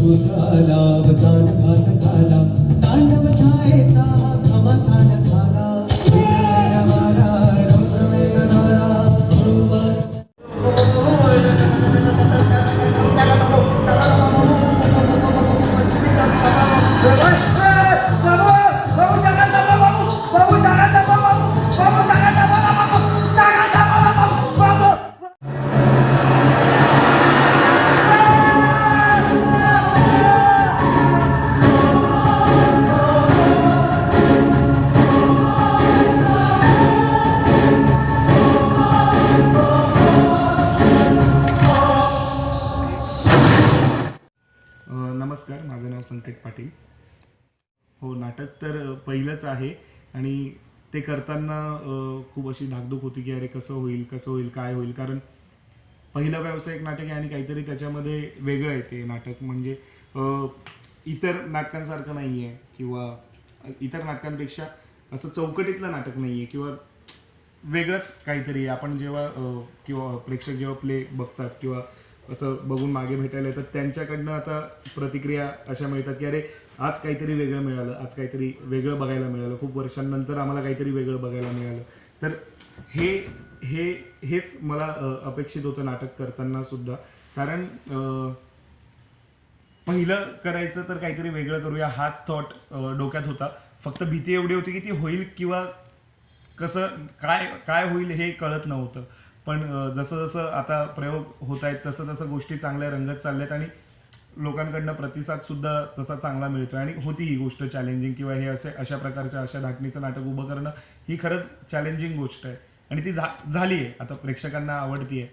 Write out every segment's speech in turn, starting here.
कळतूत आला वसान घात झाला. तांडव छायेचा घमासान झाला. नमस्कार माझं नाव संकेत पाटील. हो नाटक तर पहिलंच आहे आणि ते करताना खूप अशी धाकधूक होती की अरे कसं होईल कसं होईल काय होईल? कारण पहिलं व्यावसायिक नाटक आहे आणि काहीतरी त्याच्यामध्ये वेगळं आहे ते नाटक. म्हणजे इतर नाटकांसारखं नाही आहे किंवा इतर नाटकांपेक्षा असं चौकटीतलं नाटक नाही आहे किंवा वेगळंच काहीतरी आहे. आपण जेव्हा किंवा प्रेक्षक जेव्हा प्ले बघतात किंवा असं बघून मागे भेटायला येतात. त्यांच्याकडनं आता प्रतिक्रिया अशा मिळतात की अरे आज काहीतरी वेगळं मिळालं. आज काहीतरी वेगळं बघायला मिळालं. खूप वर्षांनंतर आम्हाला काहीतरी वेगळं बघायला मिळालं. तर हे हे हेच मला अपेक्षित होतं नाटक करताना सुद्धा. कारण पहिलं करायचं तर काहीतरी वेगळं करूया हाच थॉट डोक्यात होता. फक्त भीती एवढी होती की ती होईल किंवा कसं काय काय होईल हे कळत नव्हतं. पण जसं जसं आता प्रयोग होत आहेत तसं तसं गोष्टी चांगल्या रंगत चालल्यात आणि लोकांकडनं प्रतिसाद सुद्धा तसा चांगला मिळतोय. आणि होती ही गोष्ट चॅलेंजिंग किंवा हे असे अशा प्रकारच्या अशा धाटणीचं नाटक उभं करणं ही खरंच चॅलेंजिंग गोष्ट आहे. आणि ती झा- झाली आहे. आता प्रेक्षकांना आवडती आहे.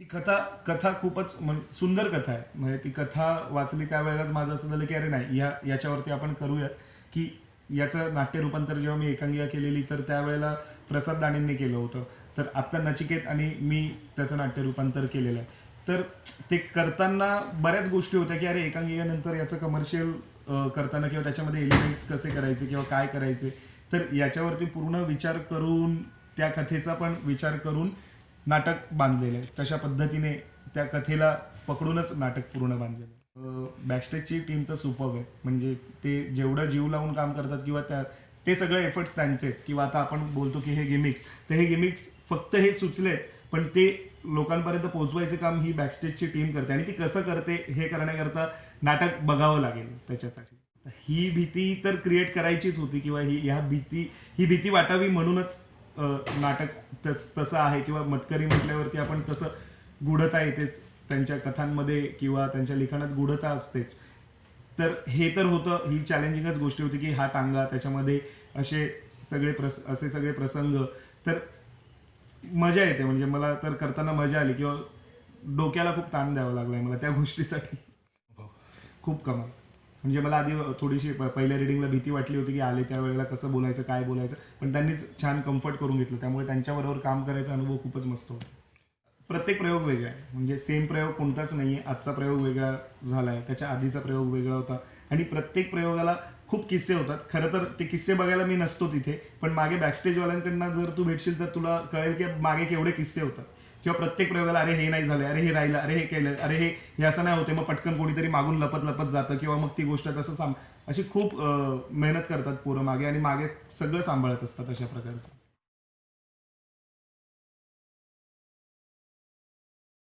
ती कथा कथा खूपच सुंदर कथा आहे. म्हणजे ती कथा वाचली त्यावेळेलाच माझं असं झालं की अरे नाही या याच्यावरती आपण करूयात की याचं नाट्य रूपांतर जेव्हा मी एकांगिका केलेली तर त्यावेळेला प्रसाद दाणेंनी केलं होतं. तर आत्ता नचिकेत आणि मी त्याचं नाट्य रूपांतर केलेलं आहे. तर ते करताना बऱ्याच गोष्टी होत्या की अरे एकांगिकेनंतर याचं कमर्शियल करताना किंवा त्याच्यामध्ये एलिमेंट्स कसे करायचे किंवा काय करायचे तर याच्यावरती पूर्ण विचार करून त्या कथेचा पण विचार करून नाटक बांधलेलं आहे. तशा पद्धतीने त्या कथेला पकडूनच नाटक पूर्ण बांधलेलं आहे. बॅकस्टेजची टीम तर सुपर आहे. म्हणजे ते जेवढं जीव लावून काम करतात किंवा त्या ते सगळे एफर्ट्स त्यांचे. आहेत किंवा आता आपण बोलतो की हे गिमिक्स तर हे गिमिक्स फक्त हे सुचलेत पण ते लोकांपर्यंत पोहोचवायचे काम ही बॅकस्टेजची टीम करते. आणि ती कसं करते हे करण्याकरता नाटक बघावं लागेल त्याच्यासाठी. ही भीती तर क्रिएट करायचीच होती किंवा ही ह्या भीती ही भीती वाटावी म्हणूनच नाटक तस तसं आहे. किंवा मतकरी म्हटल्यावरती आपण तसं गुढता येतेच त्यांच्या कथांमध्ये किंवा त्यांच्या लिखाणात गूढता असतेच. तर हे तर होतं ही चॅलेंजिंगच गोष्टी होती की हा टांगा त्याच्यामध्ये असे सगळे प्रस असे सगळे प्रसंग. तर मजा येते म्हणजे मला तर करताना मजा आली किंवा डोक्याला खूप ताण द्यावा लागलाय मला त्या गोष्टीसाठी. खूप कमाल. म्हणजे मला आधी थोडीशी प- पहिल्या रिडिंगला भीती वाटली होती की आले त्या वेळेला कसं बोलायचं काय बोलायचं पण त्यांनीच छान कम्फर्ट करून घेतलं. त्यामुळे त्यांच्याबरोबर काम करायचा अनुभव खूपच मस्त होता. प्रत्येक प्रयोग वेगळा आहे. म्हणजे सेम प्रयोग कोणताच नाही आहे आजचा प्रयोग वेगळा झाला आहे त्याच्या आधीचा प्रयोग वेगळा होता. आणि प्रत्येक प्रयोगाला खूप किस्से होतात. खरं तर ते किस्से बघायला मी नसतो तिथे. पण मागे बॅकस्टेजवाल्यांकडनं जर तू भेटशील तर तुला कळेल की मागे केवढे किस्से होतात. किंवा प्रत्येक प्रयोगाला अरे हे नाही झालं अरे हे राहिलं. अरे हे केलं. अरे हे हे असं नाही होते मग पटकन कोणीतरी मागून लपत लपत जातं किंवा मग ती गोष्ट तसं सांभ अशी खूप मेहनत करतात पोरं मागे आणि मागे सगळं सांभाळत असतात अशा प्रकारचं.